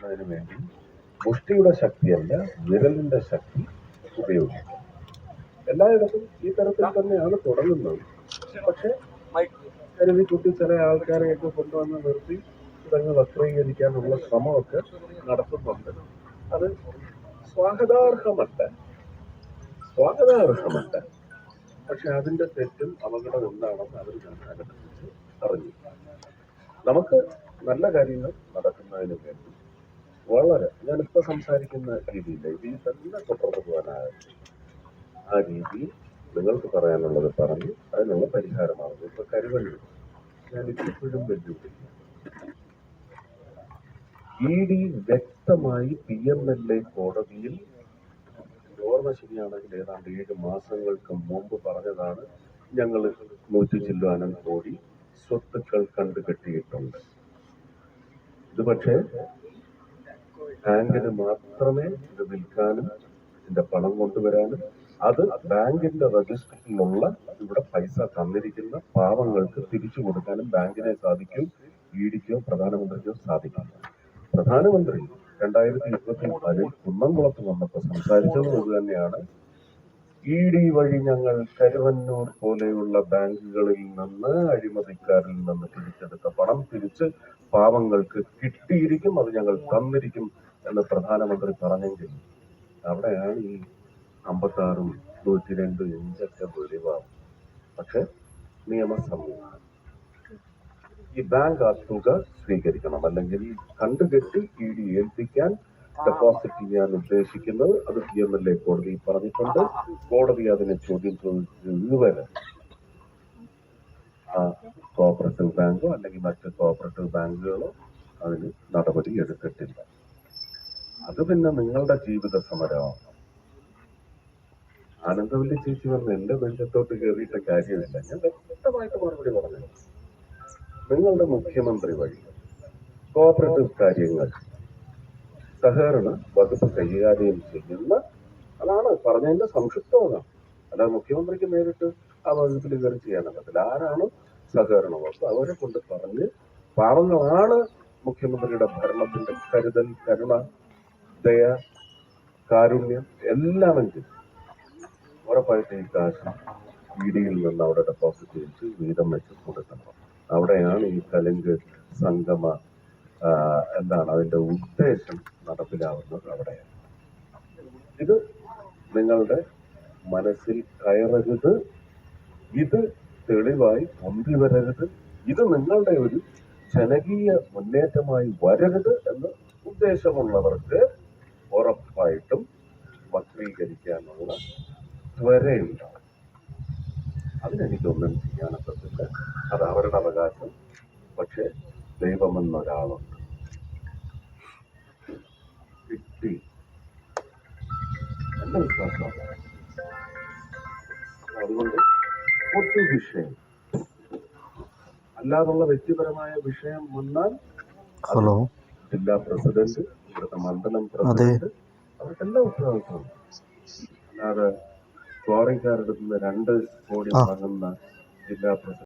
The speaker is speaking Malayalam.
ഉണ്ടാക്കുന്നതിന് വേണ്ടി മുഷ്ടിയുടെ ശക്തിയല്ല വിരലിന്റെ ശക്തി ഉപയോഗിക്കും. എല്ലായിടത്തും ഈ തരത്തിൽ തന്നെയാണ് തുടങ്ങുന്നത്. പക്ഷെ കരുതി കുട്ടി ചില ആൾക്കാരെയൊക്കെ കൊണ്ടുവന്ന് നിർത്തി ഇതങ്ങ് വക്രീകരിക്കാനുള്ള ശ്രമമൊക്കെ നടത്തുന്നുണ്ട്. അത് സ്വാഗതാർഹമല്ല. സ്വാഗതാർഹമല്ല. പക്ഷെ അതിന്റെ തെറ്റും അപകടം എന്താണെന്ന് അവർ മനസ്സിലാക്കി അറിഞ്ഞു നമുക്ക് നല്ല കാര്യങ്ങൾ നടക്കുന്നതിന് വേണ്ടി വളരെ ഞാനിപ്പോ സംസാരിക്കുന്ന രീതിയിൽ ഇതിൽ തന്നെ തുടർന്നു പോകാനായിട്ട് ആ രീതിയിൽ നിങ്ങൾക്ക് പറയാനുള്ളത് പറഞ്ഞ് അതിനുള്ള പരിഹാരമാണ്. ഇപ്പൊ കരുവള്ളി. ഞാൻ ഇപ്പോഴും വെല്ലുവിളിക്കുന്നു. ഇ ഡി വ്യക്തമായി പി എം എൽ എ കോടതിയിൽ ഓർമ്മ ശരിയാണെങ്കിൽ ഏതാണ്ട് ഏഴ് മാസങ്ങൾക്ക് മുമ്പ് പറഞ്ഞതാണ് ഞങ്ങൾ നൂറ്റി ചില്ലാനം കോടി സ്വത്തുക്കൾ കണ്ടുകെട്ടിയിട്ടുണ്ട്. ഇത് പക്ഷേ ബാങ്കിന് മാത്രമേ ഇത് വിൽക്കാനും ഇതിന്റെ പണം കൊണ്ടുവരാനും അത് ബാങ്കിന്റെ രജിസ്റ്ററിലുള്ള ഇവിടെ പൈസ തന്നിരിക്കുന്ന പാവങ്ങൾക്ക് തിരിച്ചു കൊടുക്കാനും ബാങ്കിനെ സാധിക്കും ഇ ഡിക്കോ പ്രധാനമന്ത്രിക്കോ സാധിക്കില്ല പ്രധാനമന്ത്രി രണ്ടായിരത്തി ഇരുപത്തി നാലിൽ കുന്നംകുളത്ത് വന്നപ്പോൾ സംസാരിച്ചത് തന്നെയാണ് ഇ ഡി വഴി ഞങ്ങൾ കരുവന്നൂർ പോലെയുള്ള ബാങ്കുകളിൽ നിന്ന് അഴിമതിക്കാരിൽ നിന്ന് പിടിച്ചെടുത്ത പണം തിരിച്ച് പാവങ്ങൾക്ക് കിട്ടിയിരിക്കും അത് ഞങ്ങൾ തന്നിരിക്കും എന്ന് പ്രധാനമന്ത്രി പറഞ്ഞെങ്കിൽ അവിടെയാണ് ഈ അമ്പത്തി ആറും നൂറ്റി രണ്ടും ഇഞ്ചൊക്കെ ഒഴിവാകും പക്ഷെ നിയമ സംവിധാനം ഈ ബാങ്ക് ആ തുക സ്വീകരിക്കണം. അല്ലെങ്കിൽ കണ്ടുകെട്ടി ഇ ഡി ഏൽപ്പിക്കാൻ ഡെപ്പോസിറ്റ് ചെയ്യാൻ ഉദ്ദേശിക്കുന്നത്. അത് പി എം എൽ എ കോടതി പറഞ്ഞിട്ടുണ്ട്. കോടതി അതിനെ ചോദ്യം ചോദിച്ചതുവരെ ആ കോപ്പറേറ്റീവ് ബാങ്കോ അല്ലെങ്കിൽ മറ്റ് കോപ്പറേറ്റീവ് ബാങ്കുകളോ അതിന് നടപടി എടുത്തിട്ടില്ല. അത് പിന്നെ നിങ്ങളുടെ ജീവിത സമരമാണ്. ആനന്ദവല്ലി ചേച്ചി പറഞ്ഞ എന്റെ ബന്ധത്തോട്ട് കയറിയിട്ട കാര്യമില്ല. ഞാൻ വ്യക്തമായിട്ട് മറുപടി പറഞ്ഞു നിങ്ങളുടെ മുഖ്യമന്ത്രി വഴി കോപ്പറേറ്റീവ് കാര്യങ്ങൾ സഹകരണ വകുപ്പ് കൈകാര്യം ചെയ്യുന്ന അതാണ് പറഞ്ഞതിന്റെ സംക്ഷിപ്തമാണ്. അല്ലാതെ മുഖ്യമന്ത്രിക്ക് നേരിട്ട് ആ വകുപ്പിൽ കയറി പറ്റില്ല ആരാണ് സഹകരണ വകുപ്പ്? അവരെ കൊണ്ട് പറഞ്ഞ് പറഞ്ഞതാണ് മുഖ്യമന്ത്രിയുടെ ഭരണത്തിന്റെ കരുതൽ കരുണ ദയ കാരുണ്യം എല്ലാമെങ്കിലും ഉറപ്പായിട്ട് ഈ കാശ് ഇ ഡിയിൽ നിന്ന് അവിടെ ഡെപ്പോസിറ്റ് ചെയ്ത് വീതം വെച്ച് കൊടുക്കണം. അവിടെയാണ് ഈ കലിങ്ക് സംഗമ എന്താണ് അതിന്റെ ഉദ്ദേശം നടപ്പിലാവുന്നത് അവിടെയാണ്. ഇത് നിങ്ങളുടെ മനസ്സിൽ കയറരുത് ഇത് തെളിവായി പൊന്തി വരരുത് ഇത് നിങ്ങളുടെ ഒരു ജനകീയ മുന്നേറ്റമായി വരരുത് എന്ന് ഉദ്ദേശമുള്ളവർക്ക് ഉറപ്പായിട്ടും വക്രീകരിക്കാനുള്ള ത്വരയുണ്ടാവും അതിനെനിക്കൊന്നും ചെയ്യാനൊക്കത്തില്ല. അത് അവരുടെ അവകാശം. പക്ഷെ ദൈവമെന്നൊരാളുണ്ട്. കിട്ടി. എന്റെ വിശ്വാസം. അതാണ്. അതുകൊണ്ട് പൊതു വിഷയം. അല്ലാതുള്ള വ്യക്തിപരമായ വിഷയം വന്നാൽ ഹലോ. ജില്ലാ പ്രസിഡന്റ് ഇവിടുത്തെ മണ്ഡലം പ്രസിഡന്റ് അവർക്കെല്ലാം ഉത്തരവാദിത്വം അല്ലാതെ ക്വാറിക്കാരുടെ നിന്ന് രണ്ട് കോടി വാങ്ങുന്ന ജില്ലാ പ്രസിഡന്റ്